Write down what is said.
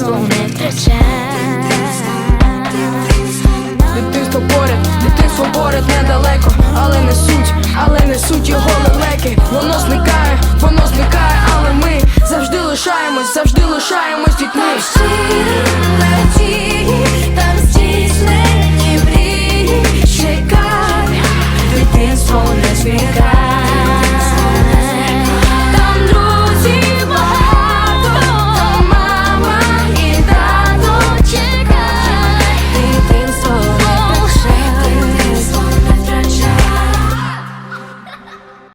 дитинство не втрачай Дитинство поряд, дитинство поряд недалеко, але не суть, але не суть його лелеки Воно зникає, воно зникає, але ми завжди лишаємось, завжди лишаємось дітьми. Чекай, дитинство не зникає.